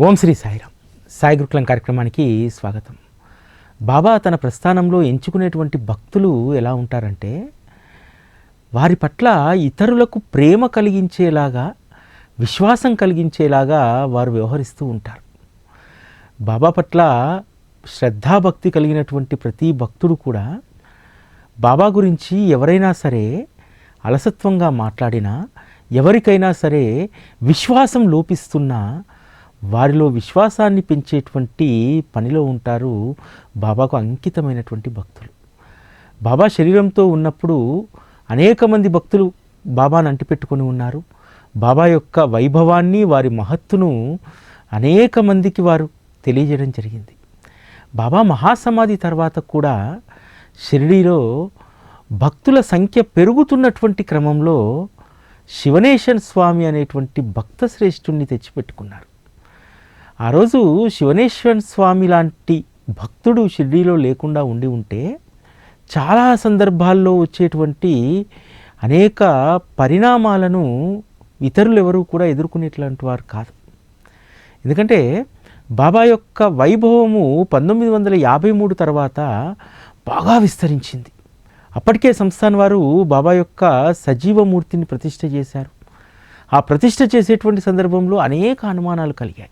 ఓం శ్రీ సాయిరామ్. సాయి గురుకులం కార్యక్రమానికి స్వాగతం. బాబా తన ప్రస్థానంలో ఎంచుకునేటువంటి భక్తులు ఎలా ఉంటారంటే వారి పట్ల ఇతరులకు ప్రేమ కలిగించేలాగా విశ్వాసం కలిగించేలాగా వారు వ్యవహరిస్తూ ఉంటారు. బాబా పట్ల శ్రద్ధాభక్తి కలిగినటువంటి ప్రతి భక్తుడు కూడా బాబా గురించి ఎవరైనా సరే అలసత్వంగా మాట్లాడినా ఎవరికైనా సరే విశ్వాసం లోపిస్తున్నా వారిలో విశ్వాసాన్ని పెంచేటువంటి పనిలో ఉంటారు బాబాకు అంకితమైనటువంటి భక్తులు. బాబా శరీరంతో ఉన్నప్పుడు అనేక మంది భక్తులు బాబాను అంటిపెట్టుకొని ఉన్నారు. బాబా యొక్క వైభవాన్ని వారి మహత్తును అనేక మందికి వారు తెలియజేయడం జరిగింది. బాబా మహాసమాధి తర్వాత కూడా షిరిడీలో భక్తుల సంఖ్య పెరుగుతున్నటువంటి క్రమంలో శివనేశన్ స్వామి అనేటువంటి భక్త శ్రేష్ఠుణ్ణి తెచ్చిపెట్టుకున్నారు. ఆ రోజు శివనేశ్వర స్వామి లాంటి భక్తుడు షిర్డీలో లేకుండా ఉండి ఉంటే చాలా సందర్భాల్లో వచ్చేటువంటి అనేక పరిణామాలను ఇతరులు ఎవరు కూడా ఎదుర్కొనేట్లాంటి వారు కాదు. ఎందుకంటే బాబా యొక్క వైభవము పంతొమ్మిది వందల యాభై మూడు తర్వాత బాగా విస్తరించింది. అప్పటికే సంస్థాన్ వారు బాబా యొక్క సజీవమూర్తిని ప్రతిష్ట చేశారు. ఆ ప్రతిష్ట చేసేటువంటి సందర్భంలో అనేక అనుమానాలు కలిగాయి.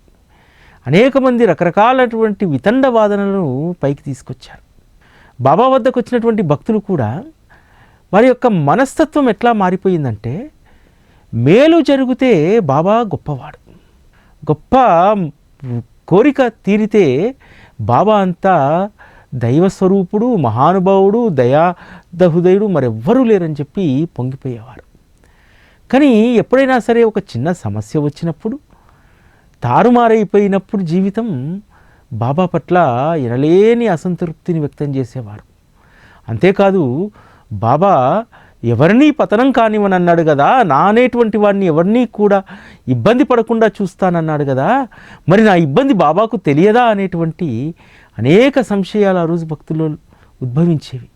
అనేక మంది రకరకాలటువంటి వితండ వాదనలను పైకి తీసుకొచ్చారు. బాబా వద్దకు వచ్చినటువంటి భక్తులు కూడా వారి యొక్క మనస్తత్వం ఎట్లా మారిపోయిందంటే మేలు జరిగితే బాబా గొప్పవాడు. గొప్ప కోరిక తీరితే బాబా అంతా దైవస్వరూపుడు మహానుభావుడు దయాదహృదయుడు మరెవ్వరూ లేరని చెప్పి పొంగిపోయేవారు. కానీ ఎప్పుడైనా సరే ఒక చిన్న సమస్య వచ్చినప్పుడు తారుమారైపోయినప్పుడు జీవితం బాబా పట్ల ఎనలేని అసంతృప్తిని వ్యక్తం చేసేవారు. అంతేకాదు బాబా ఎవరినీ పతనం కానివని అన్నాడు కదా నా అనేటువంటి వాడిని ఎవరినీ కూడా ఇబ్బంది పడకుండా చూస్తానన్నాడు కదా మరి నా ఇబ్బంది బాబాకు తెలియదా అనేటువంటి అనేక సంశయాలు ఆ రోజు భక్తుల్లో ఉద్భవించేవి.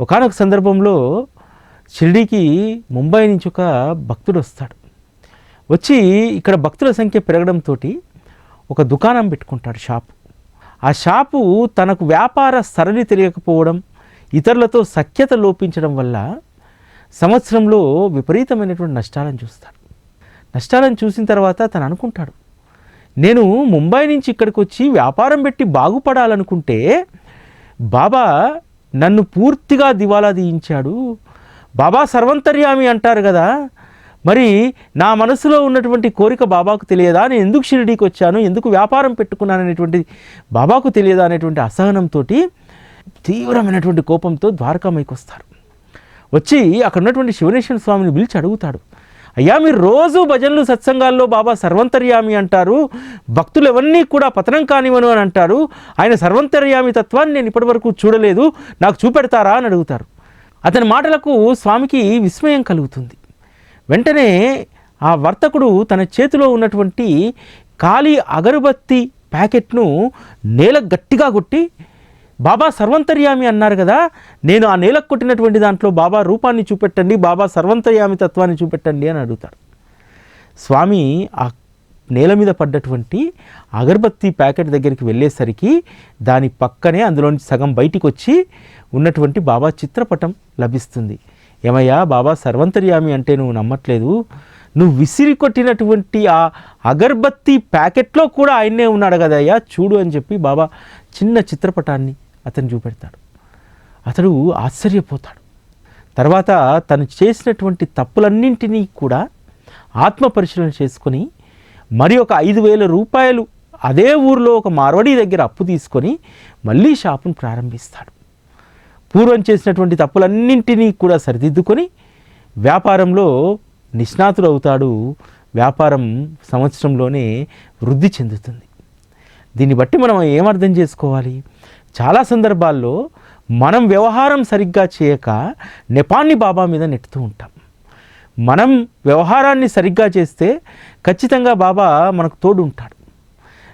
ఒకనొక సందర్భంలో షిరిడీకి ముంబై నుంచి ఒక భక్తుడు వస్తాడు. వచ్చి ఇక్కడ భక్తుల సంఖ్య పెరగడంతో ఒక దుకాణం పెట్టుకుంటాడు షాపు. ఆ షాపు తనకు వ్యాపార సరళి తెలియకపోవడం ఇతరులతో సఖ్యత లోపించడం వల్ల సంవత్సరంలో విపరీతమైనటువంటి నష్టాలను చూస్తాడు. నష్టాలను చూసిన తర్వాత తను అనుకుంటాడు నేను ముంబై నుంచి ఇక్కడికి వచ్చి వ్యాపారం పెట్టి బాగుపడాలనుకుంటే బాబా నన్ను పూర్తిగా దివాలా తీయించాడు. బాబా సర్వంతర్యామి అంటారు కదా మరి నా మనసులో ఉన్నటువంటి కోరిక బాబాకు తెలియదా? నేను ఎందుకు షిరిడీకి వచ్చాను? ఎందుకు వ్యాపారం పెట్టుకున్నాను అనేటువంటి బాబాకు తెలియదా అనేటువంటి అసహనంతో తీవ్రమైనటువంటి కోపంతో ద్వారకామైకి వస్తారు. వచ్చి అక్కడ ఉన్నటువంటి శివనేశ్వర స్వామిని పిలిచి అడుగుతాడు. అయ్యా మీరు రోజు భజనలు సత్సంగాల్లో బాబా సర్వంతర్యామి అంటారు. భక్తులు ఎవరినీ కూడా పతనం కానివను అని అంటారు. ఆయన సర్వంతర్యామి తత్వాన్ని నేను ఇప్పటివరకు చూడలేదు. నాకు చూపెడతారా అని అడుగుతారు. అతని మాటలకు స్వామికి విస్మయం కలుగుతుంది. వెంటనే ఆ వర్తకుడు తన చేతిలో ఉన్నటువంటి ఖాళీ అగరుబత్తి ప్యాకెట్ను నేల గట్టిగా కొట్టి బాబా సర్వంతర్యామి అన్నారు కదా నేను ఆ నేలకు కొట్టినటువంటి దాంట్లో బాబా రూపాన్ని చూపెట్టండి బాబా సర్వంతర్యామి తత్వాన్ని చూపెట్టండి అని అడుగుతారు స్వామి ఆ నేల మీద పడ్డటువంటి అగరబత్తి ప్యాకెట్ దగ్గరికి వెళ్ళేసరికి దాని పక్కనే అందులోంచి సగం బయటికి వచ్చి ఉన్నటువంటి బాబా చిత్రపటం లభిస్తుంది. ఏమయ్యా బాబా సర్వంతర్యామి అంటే నువ్వు నమ్మట్లేదు. నువ్వు విసిరి కొట్టినటువంటి ఆ అగర్బత్తి ప్యాకెట్లో కూడా ఆయన్నే ఉన్నాడు కదయ్యా చూడు అని చెప్పి బాబా చిన్న చిత్రపటాన్ని అతను చూపెడతాడు. అతడు ఆశ్చర్యపోతాడు. తర్వాత తను చేసినటువంటి తప్పులన్నింటినీ కూడా ఆత్మ పరిశీలన చేసుకొని మరి ఒక ఐదు వేల రూపాయలు అదే ఊరిలో ఒక మార్వడి దగ్గర అప్పు తీసుకొని మళ్ళీ షాపును ప్రారంభిస్తాడు. పూర్వం చేసినటువంటి తప్పులన్నింటినీ కూడా సరిదిద్దుకొని వ్యాపారంలో నిష్ణాతుడు అవుతాడు వ్యాపారం సంవత్సరంలోనే వృద్ధి చెందుతుంది. దీన్ని బట్టి మనం ఏమర్థం చేసుకోవాలి? చాలా సందర్భాల్లో మనం వ్యవహారం సరిగ్గా చేయక నెపాన్ని బాబా మీద నెట్టుతూ ఉంటాం. మనం వ్యవహారాన్ని సరిగ్గా చేస్తే ఖచ్చితంగా బాబా మనకు తోడు ఉంటాడు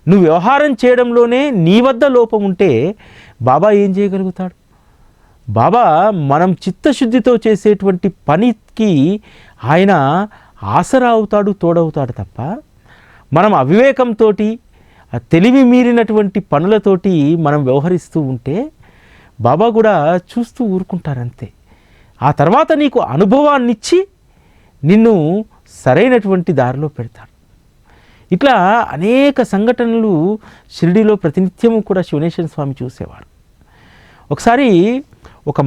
నువ్వు వ్యవహారం చేయడంలోనే నీ వద్ద లోపం ఉంటే బాబా ఏం చేయగలుగుతాడు? బాబా మనం చిత్తశుద్ధితో చేసేటువంటి పనికి ఆయన ఆసరా అవుతాడు తోడవుతాడు తప్ప మనం అవివేకంతో తెలివి మీరినటువంటి పనులతోటి మనం వ్యవహరిస్తూ ఉంటే బాబా కూడా చూస్తూ ఊరుకుంటారంతే. ఆ తర్వాత నీకు అనుభవాన్నిచ్చి నిన్ను సరైనటువంటి దారిలో పెడతాడు. ఇట్లా అనేక సంఘటనలు షిరిడిలో ప్రతినిత్యము కూడా శివనేశ్వర స్వామి చూసేవారు. ఒకసారి ఒక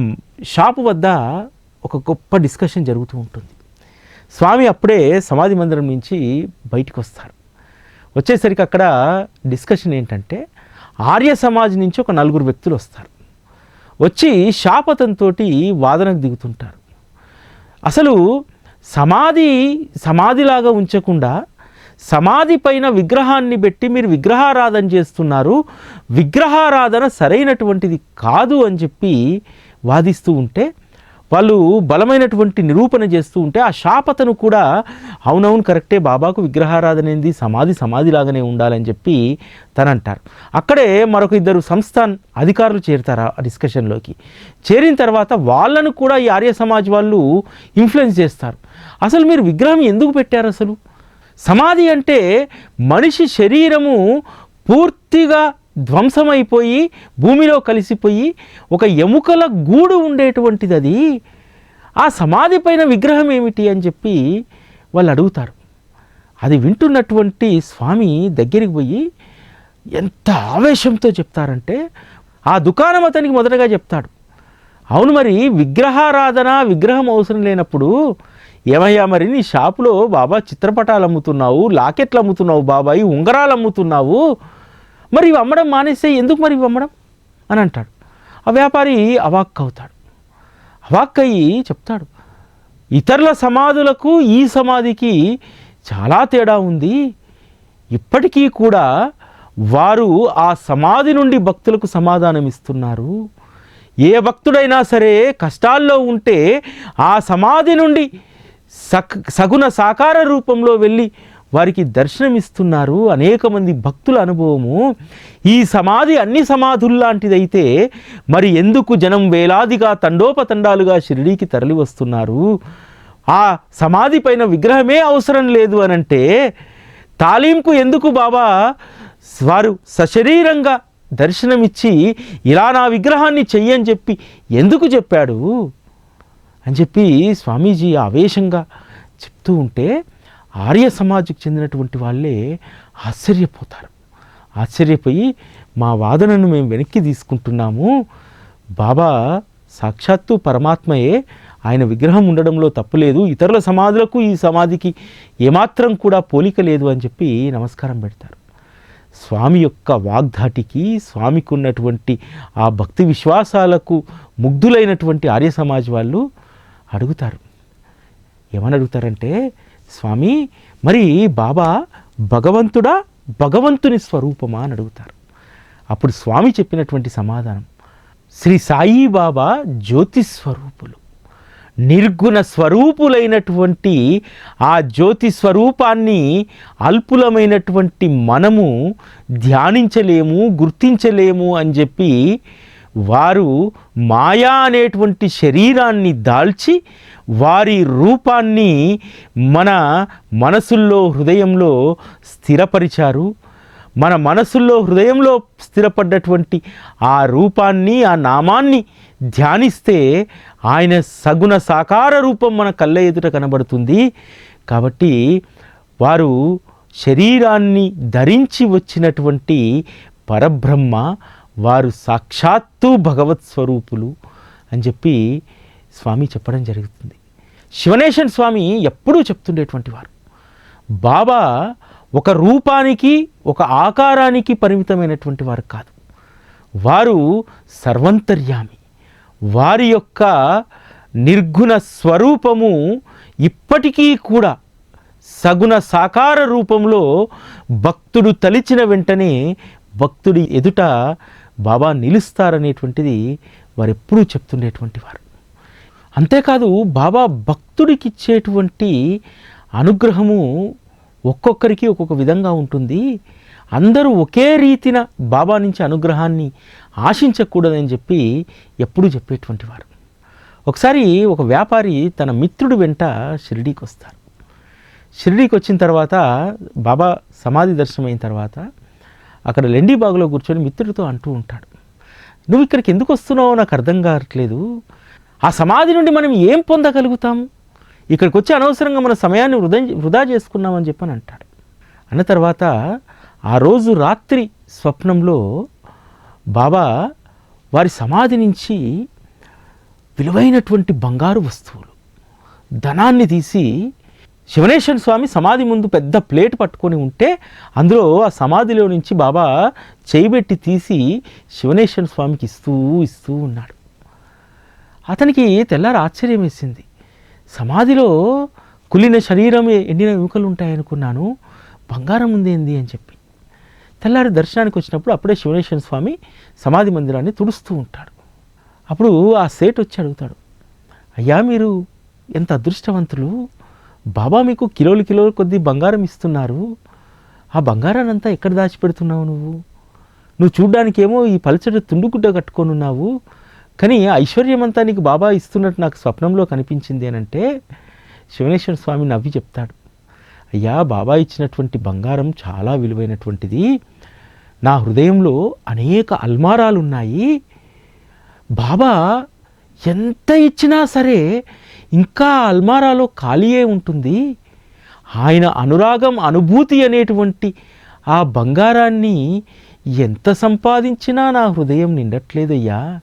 షాపు వద్ద ఒక గొప్ప డిస్కషన్ జరుగుతూ ఉంటుంది. స్వామి అప్పుడే సమాధి మందిరం నుంచి బయటికి వస్తారు. వచ్చేసరికి అక్కడ డిస్కషన్ ఏంటంటే ఆర్య సమాజ్ నుంచి ఒక నలుగురు వ్యక్తులు వస్తారు. వచ్చి శాపతంతో వాదనకు దిగుతుంటారు. అసలు సమాధి సమాధిలాగా ఉంచకుండా సమాధి పైన విగ్రహాన్ని పెట్టి మీరు విగ్రహారాధన చేస్తున్నారు. విగ్రహారాధన సరైనటువంటిది కాదు అని చెప్పి వాదిస్తూ ఉంటే వాళ్ళు బలమైనటువంటి నిరూపణ చేస్తూ ఉంటే ఆ శాపతను కూడా అవునవును కరెక్టే బాబాకు విగ్రహారాధన ఏంది సమాధి సమాధిలాగానే ఉండాలని చెప్పి తనంటారు. అంటారు అక్కడే మరొక ఇద్దరు సంస్థాన్ అధికారులు చేరుతారు ఆ డిస్కషన్లోకి. చేరిన తర్వాత వాళ్ళను కూడా ఈ ఆర్య సమాజ్ వాళ్ళు ఇన్ఫ్లుయెన్స్ చేస్తారు. అసలు మీరు విగ్రహం ఎందుకు పెట్టారు అసలు? సమాధి అంటే మనిషి శరీరము పూర్తిగా ధ్వంసమైపోయి భూమిలో కలిసిపోయి ఒక ఎముకల గూడు ఉండేటువంటిది అది ఆ సమాధి పైన విగ్రహం ఏమిటి అని చెప్పి వాళ్ళు అడుగుతారు. అది వింటున్నటువంటి స్వామి దగ్గరికి పోయి ఎంత ఆవేశంతో చెప్తారంటే ఆ దుకాణం అతనికి మొదటగా చెప్తాడు. అవును మరి విగ్రహారాధన విగ్రహం అవసరం లేనప్పుడు ఏమయ్యా మరి నీ షాపులో బాబా చిత్రపటాలు అమ్ముతున్నావు లాకెట్లు అమ్ముతున్నావు బాబాయి ఉంగరాలు అమ్ముతున్నావు మరి ఇవి అమ్మడం మానేస్తే ఎందుకు మరి ఇవి అమ్మడం? అని అంటాడు. ఆ వ్యాపారి అవాక్ అవుతాడు అవాక్ అయ్యి చెప్తాడు ఇతరుల సమాధులకు ఈ సమాధికి చాలా తేడా ఉంది. ఇప్పటికీ కూడా వారు ఆ సమాధి నుండి భక్తులకు సమాధానం ఇస్తున్నారు. ఏ భక్తుడైనా సరే కష్టాల్లో ఉంటే ఆ సమాధి నుండి సక్ సగుణ సాకార రూపంలో వెళ్ళి వారికి దర్శనమిస్తున్నారు. అనేక మంది భక్తుల అనుభవము. ఈ సమాధి అన్ని సమాధుల్లాంటిదైతే మరి ఎందుకు జనం వేలాదిగా తండోపతండాలుగా షిరిడీకి తరలి వస్తున్నారు? ఆ సమాధి పైన విగ్రహమే అవసరం లేదు అనంటే తాలీంకు ఎందుకు బాబా? వారు సశరీరంగా దర్శనమిచ్చి ఇలా నా విగ్రహాన్ని చెయ్యని చెప్పి ఎందుకు చెప్పాడు? అని చెప్పి స్వామీజీ ఆవేశంగా చెప్తూ ఉంటే ఆర్య సమాజ్కి చెందినటువంటి వాళ్ళే ఆశ్చర్యపోతారు. ఆశ్చర్యపోయి మా వాదనను మేము వెనక్కి తీసుకుంటున్నాము. బాబా సాక్షాత్తు పరమాత్మయే. ఆయన విగ్రహం ఉండడంలో తప్పులేదు ఇతరుల సమాధులకు ఈ సమాధికి ఏమాత్రం కూడా పోలిక లేదు అని చెప్పి నమస్కారం పెడతారు. స్వామి యొక్క వాగ్ధాటికి స్వామికి ఉన్నటువంటి ఆ భక్తి విశ్వాసాలకు ముగ్ధులైనటువంటి ఆర్య సమాజ్ వాళ్ళు అడుగుతారు. ఏమని అడుగుతారంటే స్వామి మరి బాబా భగవంతుడా భగవంతుని స్వరూపమా అని అడుగుతారు. అప్పుడు స్వామి చెప్పినటువంటి సమాధానం శ్రీ సాయిబాబా జ్యోతి స్వరూపులు నిర్గుణ స్వరూపులైనటువంటి ఆ జ్యోతి స్వరూపాన్ని అల్పులమైనటువంటి మనము ధ్యానించలేము గుర్తించలేము అని చెప్పి వారు మాయా అనేటువంటి శరీరాన్ని దాల్చి వారి రూపాన్ని మన మనసుల్లో హృదయంలో స్థిరపరిచారు. మన మనసుల్లో హృదయంలో స్థిరపడ్డటువంటి ఆ రూపాన్ని ఆ నామాన్ని ధ్యానిస్తే ఆయన సగుణ సాకార రూపం మన కళ్ళ ఎదుట కనబడుతుంది. కాబట్టి వారు శరీరాన్ని ధరించి వచ్చినటువంటి పరబ్రహ్మ వారు సాక్షాత్తు భగవత్ స్వరూపులు అని చెప్పి స్వామి చెప్పడం జరుగుతుంది. శివనేశన్ స్వామి ఎప్పుడూ చెప్తుండేటువంటి వారు. బాబా ఒక రూపానికి ఒక ఆకారానికి పరిమితమైనటువంటి వారు కాదు. వారు సర్వంతర్యామి. వారి యొక్క నిర్గుణ స్వరూపము ఇప్పటికీ కూడా సగుణ సాకార రూపంలో భక్తుడు తలిచిన వెంటనే భక్తుడి ఎదుట బాబా నిలుస్తారనేటువంటిది వారు ఎప్పుడూ చెప్తుండేటువంటి వారు. అంతేకాదు బాబా భక్తుడికి ఇచ్చేటువంటి అనుగ్రహము ఒక్కొక్కరికి ఒక్కొక్క విధంగా ఉంటుంది. అందరూ ఒకే రీతిన బాబా నుంచి అనుగ్రహాన్ని ఆశించకూడదని చెప్పి ఎప్పుడూ చెప్పేటువంటి వారు. ఒకసారి ఒక వ్యాపారి తన మిత్రుడు వెంట షిరిడీకి వస్తారు షిరిడీకి వచ్చిన తర్వాత బాబా సమాధి దర్శనమైన తర్వాత అక్కడ లెండి బాగులో కూర్చొని మిత్రుడితో అంటూ ఉంటాడు. నువ్వు ఇక్కడికి ఎందుకు వస్తున్నావో నాకు అర్థం కావట్లేదు. ఆ సమాధి నుండి మనం ఏం పొందగలుగుతాం? ఇక్కడికి వచ్చి అనవసరంగా మన సమయాన్ని వృధా వృధా చేసుకున్నామని చెప్పని అంటాడు. అన్న తర్వాత ఆ రోజు రాత్రి స్వప్నంలో బాబా వారి సమాధి నుంచి విలువైనటువంటి బంగారు వస్తువులు ధనాన్ని తీసి శివనేశ్వర స్వామి సమాధి ముందు పెద్ద ప్లేట్ పట్టుకొని ఉంటే అందులో ఆ సమాధిలో నుంచి బాబా చేయిబెట్టి తీసి శివనేశ్వర స్వామికి ఇస్తూ ఇస్తూ ఉన్నాడు. అతనికి తెల్లారి ఆశ్చర్యం వేసింది. సమాధిలో కులిన శరీరం ఎండిన ఎముకలు ఉంటాయనుకున్నాను. బంగారం ఉందేంది అని చెప్పి. తెల్లారి దర్శనానికి వచ్చినప్పుడు అప్పుడే శివనేశ్వర స్వామి సమాధి మందిరాన్ని తుడుస్తూ ఉంటాడు. అప్పుడు ఆ సేట్ వచ్చి అడుగుతాడు అయ్యా మీరు ఎంత అదృష్టవంతులు? బాబా మీకు కిలోలు కిలోలు కొద్ది బంగారం ఇస్తున్నారు. ఆ బంగారాన్ని అంతా ఎక్కడ దాచిపెడుతున్నావు నువ్వు? నువ్వు చూడ్డానికేమో ఈ పలచటి తుండుగుడ్డ కట్టుకొని ఉన్నావు కానీ ఐశ్వర్యం అంతా నీకు బాబా ఇస్తున్నట్టు నాకు స్వప్నంలో కనిపించింది అని అంటే శివనేశ్వర స్వామి నవ్వి చెప్తాడు. అయ్యా బాబా ఇచ్చినటువంటి బంగారం చాలా విలువైనటువంటిది. నా హృదయంలో అనేక అల్మారాలు ఉన్నాయి బాబా ఎంత ఇచ్చినా సరే ఇంకా అల్మారాలో ఖాళీయే ఉంటుంది. ఆయన అనురాగం అనుభూతి అనేటువంటి ఆ బంగారాన్ని ఎంత సంపాదించినా నా హృదయం నిండట్లేదయ్యా.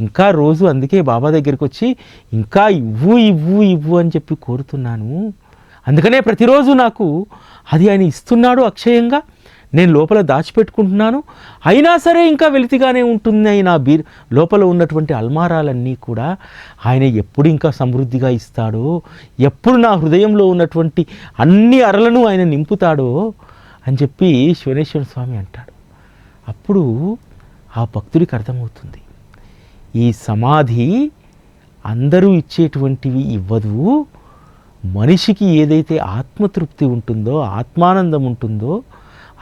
ఇంకా రోజు అందుకే బాబా దగ్గరికి వచ్చి ఇంకా ఇవ్వు ఇవ్వు ఇవ్వు అని చెప్పి కోరుతున్నాను. అందుకనే ప్రతిరోజు నాకు అది ఆయన ఇస్తున్నాడు అక్షయంగా. నేను లోపల దాచిపెట్టుకుంటున్నాను. అయినా సరే ఇంకా వెలితిగానే ఉంటుంది నా బీర్. లోపల ఉన్నటువంటి అల్మారాలన్నీ కూడా ఆయన ఎప్పుడు ఇంకా సమృద్ధిగా ఇస్తాడో ఎప్పుడు నా హృదయంలో ఉన్నటువంటి అన్ని అరలను ఆయన నింపుతాడో అని చెప్పి శివనేశ్వర స్వామి అంటాడు. అప్పుడు ఆ భక్తుడికి అర్థమవుతుంది. ఈ సమాధి అందరూ ఇచ్చేటువంటివి ఇవ్వదు. మనిషికి ఏదైతే ఆత్మతృప్తి ఉంటుందో ఆత్మానందం ఉంటుందో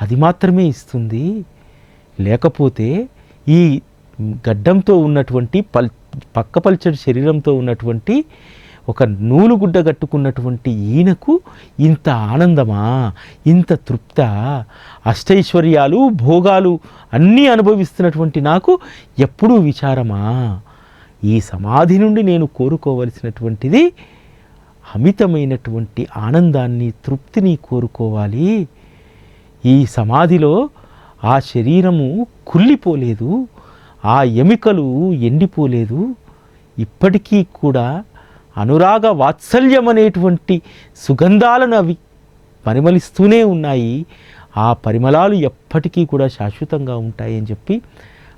అది మాత్రమే ఇస్తుంది. లేకపోతే ఈ గడ్డంతో ఉన్నటువంటి పల్ పక్కపల్చడి శరీరంతో ఉన్నటువంటి ఒక నూలుగుడ్డ కట్టుకున్నటువంటి ఈయనకు ఇంత ఆనందమా? ఇంత తృప్త? అష్టైశ్వర్యాలు భోగాలు అన్నీ అనుభవిస్తున్నటువంటి నాకు ఎప్పుడూ విచారమా? ఈ సమాధి నుండి నేను కోరుకోవలసినటువంటిది అమితమైనటువంటి ఆనందాన్ని తృప్తిని కోరుకోవాలి. ఈ సమాధిలో ఆ శరీరము కుళ్ళిపోలేదు ఆ ఎమికలు ఎండిపోలేదు. ఇప్పటికీ కూడా అనురాగ వాత్సల్యం అనేటువంటి సుగంధాలను అవి పరిమళిస్తూనే ఉన్నాయి. ఆ పరిమళాలు ఎప్పటికీ కూడా శాశ్వతంగా ఉంటాయి అని చెప్పి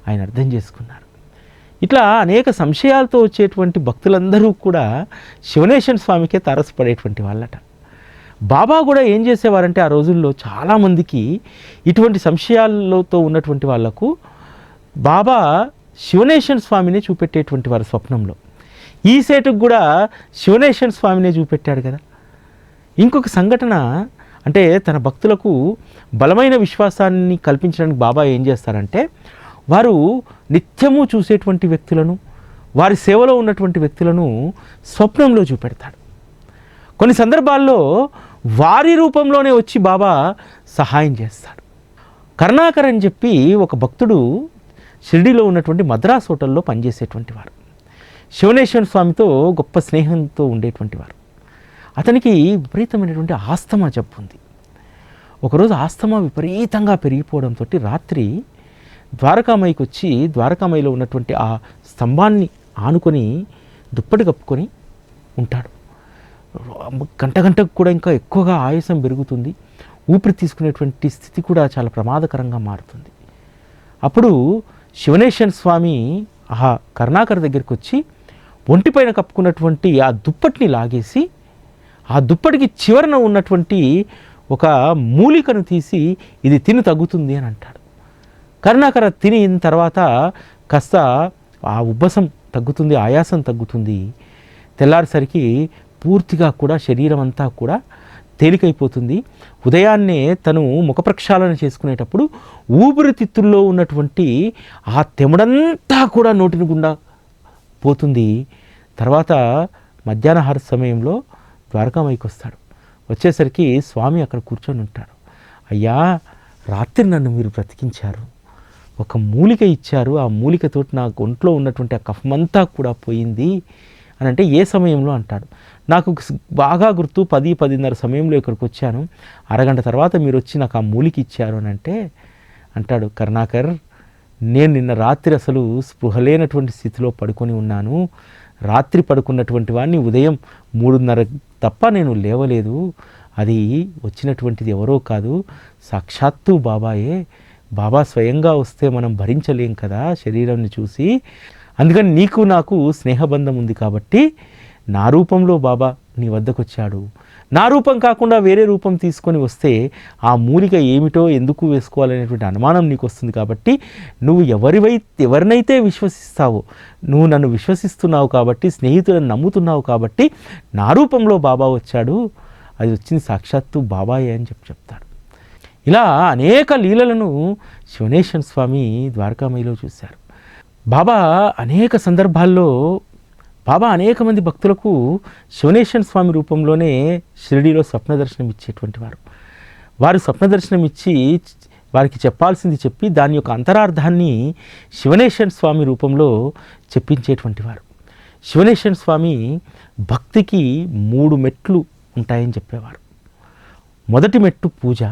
ఆయన అర్థం చేసుకున్నారు. ఇట్లా అనేక సంశయాలతో వచ్చేటువంటి భక్తులందరూ కూడా శివనేశ్వర స్వామికే తారసపడేటువంటి వాళ్ళట. బాబా కూడా ఏం చేసేవారంటే ఆ రోజుల్లో చాలామందికి ఇటువంటి సంశయాలతో ఉన్నటువంటి వాళ్ళకు బాబా శివనేశ్వర స్వామిని చూపెట్టేటువంటి వారు స్వప్నంలో. ఈ సేటుకు కూడా శివనేశ్వర స్వామినే చూపెట్టాడు కదా. ఇంకొక సంఘటన అంటే తన భక్తులకు బలమైన విశ్వాసాన్ని కల్పించడానికి బాబా ఏం చేస్తారంటే వారు నిత్యము చూసేటువంటి వ్యక్తులను వారి సేవలో ఉన్నటువంటి వ్యక్తులను స్వప్నంలో చూపెడతాడు. కొన్ని సందర్భాల్లో వారి రూపంలోనే వచ్చి బాబా సహాయం చేస్తాడు. కరుణాకర్ అని చెప్పి ఒక భక్తుడు షిర్డీలో ఉన్నటువంటి మద్రాస్ హోటల్లో పనిచేసేటువంటి వారు శివనేశ్వర స్వామితో గొప్ప స్నేహంతో ఉండేటువంటి వారు అతనికి విపరీతమైనటువంటి ఆస్తమా జబ్బు ఉంది ఒకరోజు ఆస్తమా విపరీతంగా పెరిగిపోవడంతో రాత్రి ద్వారకామయ్యకి వచ్చి ద్వారకామయ్యలో ఉన్నటువంటి ఆ స్తంభాన్ని ఆనుకొని దుప్పటి కప్పుకొని ఉంటాడు. గంట గంటకు కూడా ఇంకా ఎక్కువగా ఆయాసం పెరుగుతుంది. ఊపిరి తీసుకునేటువంటి స్థితి కూడా చాలా ప్రమాదకరంగా మారుతుంది. అప్పుడు శివనేశ్వర స్వామి ఆహా కరుణాకర్ దగ్గరికి వచ్చి ఒంటిపైన కప్పుకున్నటువంటి ఆ దుప్పటిని లాగేసి ఆ దుప్పటికి చివరన ఉన్నటువంటి ఒక మూలికను తీసి ఇది తిని తగ్గుతుంది అని అంటాడు. కరుణాకర తినిన తర్వాత కాస్త ఆ ఉబ్బసం తగ్గుతుంది ఆయాసం తగ్గుతుంది. తెల్లారిసరికి పూర్తిగా కూడా శరీరం అంతా కూడా తేలికైపోతుంది. ఉదయాన్నే తను ముఖ ప్రక్షాళన చేసుకునేటప్పుడు ఊపిరితిత్తుల్లో ఉన్నటువంటి ఆ తెముడంతా కూడా నోటిని గుండా పోతుంది. తర్వాత మధ్యాహ్నహార సమయంలో ద్వారకామైకి వస్తాడు. వచ్చేసరికి స్వామి అక్కడ కూర్చొని ఉంటాడు. అయ్యా రాత్రి నన్ను మీరు బ్రతికించారు. ఒక మూలిక ఇచ్చారు. ఆ మూలికతోటి నా ఒంట్లో ఉన్నటువంటి ఆ కఫమంతా కూడా పోయింది. అని అంటే ఏ సమయంలో అంటాడు. నాకు బాగా గుర్తు పది పదిన్నర సమయంలో ఇక్కడికి వచ్చాను. అరగంట తర్వాత మీరు వచ్చి నాకు ఆ మూలికి ఇచ్చారు అని అంటే అంటాడు కరుణాకర్ నేను నిన్న రాత్రి అసలు స్పృహ లేనటువంటి స్థితిలో పడుకొని ఉన్నాను. రాత్రి పడుకున్నటువంటి వాడిని ఉదయం మూడున్నర తప్ప నేను లేవలేదు. అది వచ్చినటువంటిది ఎవరో కాదు. సాక్షాత్తు బాబాయే. బాబా స్వయంగా వస్తే మనం భరించలేం కదా శరీరాన్ని చూసి. అందుకని నీకు నాకు స్నేహబంధం ఉంది కాబట్టి నా రూపంలో బాబా నీ వద్దకు వచ్చాడు నా రూపం కాకుండా వేరే రూపం తీసుకొని వస్తే ఆ మూలిక ఏమిటో ఎందుకు వేసుకోవాలనేటువంటి అనుమానం నీకు వస్తుంది కాబట్టి నువ్వు ఎవరివై ఎవరినైతే విశ్వసిస్తావో నువ్వు నన్ను విశ్వసిస్తున్నావు కాబట్టి స్నేహితులను నమ్ముతున్నావు కాబట్టి నా రూపంలో బాబా వచ్చాడు. అది వచ్చింది సాక్షాత్తు బాబాయే అని చెప్పి చెప్తాడు. ఇలా అనేక లీలలను శివనేశ్వర స్వామి ద్వారకామయిలో చూశారు. బాబా అనేక సందర్భాల్లో బాబా అనేక మంది భక్తులకు శివనేశ్వర స్వామి రూపంలోనే షిరిడీలో స్వప్న దర్శనం ఇచ్చేటువంటి వారు. వారు స్వప్న దర్శనం ఇచ్చి వారికి చెప్పాల్సింది చెప్పి దాని యొక్క అంతరార్థాన్ని శివనేశ్వర స్వామి రూపంలో చెప్పించేటువంటి వారు. శివనేశ్వర స్వామి భక్తికి మూడు మెట్లు ఉంటాయని చెప్పేవారు. మొదటి మెట్టు పూజ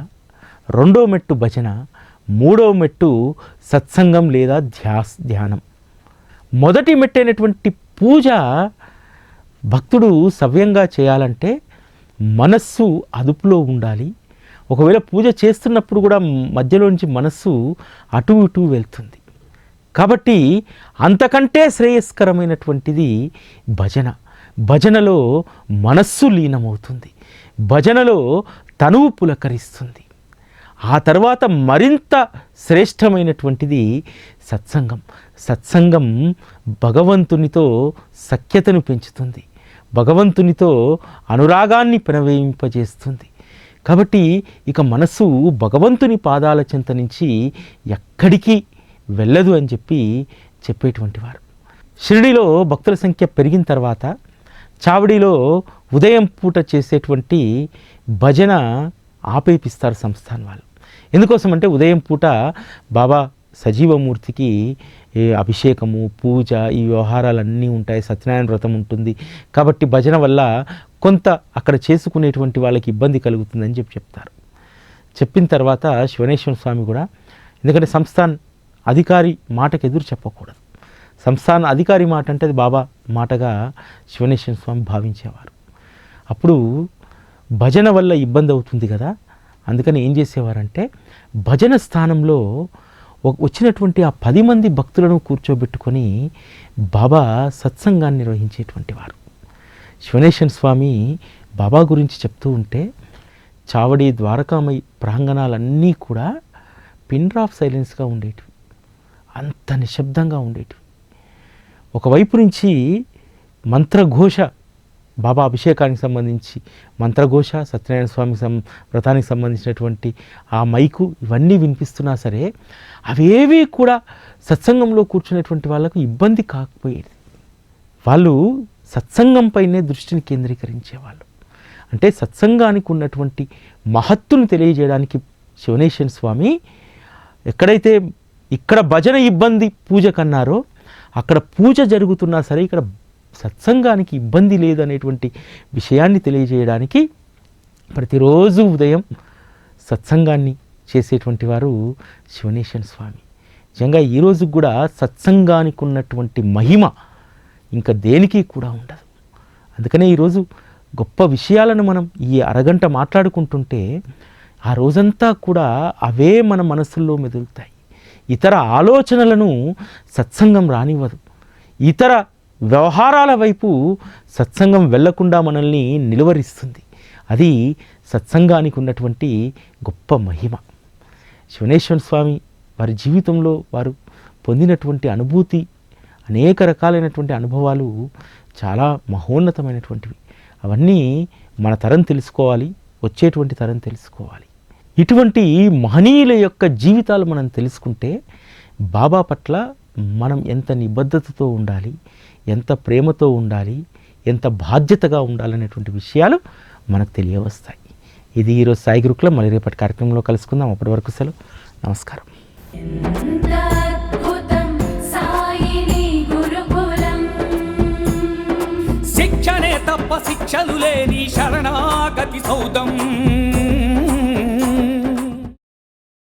రెండో మెట్టు భజన మూడో మెట్టు సత్సంగం లేదా ధ్యాస్ ధ్యానం. మొదటి మెట్టైనటువంటి పూజ భక్తుడు సవ్యంగా చేయాలంటే మనస్సు అదుపులో ఉండాలి. ఒకవేళ పూజ చేస్తున్నప్పుడు కూడా మధ్యలోంచి మనస్సు అటు ఇటు వెళ్తుంది. కాబట్టి అంతకంటే శ్రేయస్కరమైనటువంటిది భజన. భజనలో మనస్సు లీనమవుతుంది. భజనలో తనువు పులకరిస్తుంది. ఆ తర్వాత మరింత శ్రేష్టమైనటువంటిది సత్సంగం. సత్సంగం భగవంతునితో సఖ్యతను పెంచుతుంది. భగవంతునితో అనురాగాన్ని ప్రవేశింపజేస్తుంది కాబట్టి ఇక మనసు భగవంతుని పాదాల చెంత నుంచి ఎక్కడికి వెళ్ళదు అని చెప్పి చెప్పేటువంటి వారు. షిరిడిలో భక్తుల సంఖ్య పెరిగిన తర్వాత చావడిలో ఉదయం పూట చేసేటువంటి భజన ఆపేపిస్తారు సంస్థాన్ వాళ్ళు. ఎందుకోసం అంటే ఉదయం పూట బాబా సజీవమూర్తికి అభిషేకము పూజ ఈ వ్యవహారాలన్నీ ఉంటాయి. సత్యనారాయణ వ్రతం ఉంటుంది. కాబట్టి భజన వల్ల కొంత అక్కడ చేసుకునేటువంటి వాళ్ళకి ఇబ్బంది కలుగుతుందని చెప్పి చెప్తారు. చెప్పిన తర్వాత శివనేశ్వర స్వామి కూడా ఎందుకంటే సంస్థాన్ అధికారి మాటకు ఎదురు చెప్పకూడదు. సంస్థాన అధికారి మాట అంటే అది బాబా మాటగా శివనేశ్వర స్వామి భావించేవారు. అప్పుడు భజన వల్ల ఇబ్బంది అవుతుంది కదా. అందుకని ఏం చేసేవారంటే భజన స్థానంలో ఒక- వచ్చినటువంటి ఆ పది మంది భక్తులను కూర్చోబెట్టుకొని బాబా సత్సంగాన్ని నిర్వహించేటువంటి వారు. శివనేశ్వర స్వామి బాబా గురించి చెప్తూ ఉంటే చావడి ద్వారకామై ప్రాంగణాలన్నీ కూడా పిన్ డ్రాప్ సైలెన్స్గా ఉండేటివి. అంత నిశ్శబ్దంగా ఉండేటివి. ఒకవైపు నుంచి మంత్రఘోష బాబా అభిషేకానికి సంబంధించి మంత్రఘోష సత్యనారాయణ స్వామి సం వ్రతానికి సంబంధించినటువంటి ఆ మైకు ఇవన్నీ వినిపిస్తున్నా సరే అవేవి కూడా సత్సంగంలో కూర్చున్నటువంటి వాళ్ళకు ఇబ్బంది కాకపోయేది. వాళ్ళు సత్సంగంపైనే దృష్టిని కేంద్రీకరించేవాళ్ళు. అంటే సత్సంగానికి ఉన్నటువంటి మహత్తును తెలియజేయడానికి శివనేశ్వర స్వామి ఎక్కడైతే ఇక్కడ భజన ఇబ్బంది పూజ కన్నారో అక్కడ పూజ జరుగుతున్నా సరే ఇక్కడ సత్సంగానికి ఇబ్బంది లేదనేటువంటి విషయాన్ని తెలియజేయడానికి ప్రతిరోజు ఉదయం సత్సంగాన్ని చేసేటువంటి వారు శివనేశ్వర స్వామి. నిజంగా ఈ కూడా సత్సంగానికి ఉన్నటువంటి మహిమ ఇంకా దేనికి కూడా ఉండదు. అందుకనే ఈరోజు గొప్ప విషయాలను మనం ఈ అరగంట మాట్లాడుకుంటుంటే ఆ రోజంతా కూడా అవే మన మనసుల్లో మెదులుతాయి. ఇతర ఆలోచనలను సత్సంగం రానివ్వదు. ఇతర వ్యవహారాల వైపు సత్సంగం వెళ్ళకుండా మనల్ని నిలువరిస్తుంది. అది సత్సంగానికి ఉన్నటువంటి గొప్ప మహిమ. శివనేశ్వర స్వామి వారి జీవితంలో వారు పొందినటువంటి అనుభూతి అనేక రకాలైనటువంటి అనుభవాలు చాలా మహోన్నతమైనటువంటివి. అవన్నీ మన తరం తెలుసుకోవాలి వచ్చేటువంటి తరం తెలుసుకోవాలి. ఇటువంటి మహనీయుల యొక్క జీవితాలు మనం తెలుసుకుంటే బాబా పట్ల మనం ఎంత నిబద్ధతతో ఉండాలి ఎంత ప్రేమతో ఉండాలి ఎంత బాధ్యతగా ఉండాలనేటువంటి విషయాలు మనకు తెలియవస్తాయి. ఇది ఈరోజు సాయి గురుకులం మళ్ళీ రేపటి కార్యక్రమంలో కలుసుకుందాం. అప్పటి వరకు సెలవు. నమస్కారం. శిక్షణే తప్ప శిక్షలు లేని శరణాగతి సౌదం.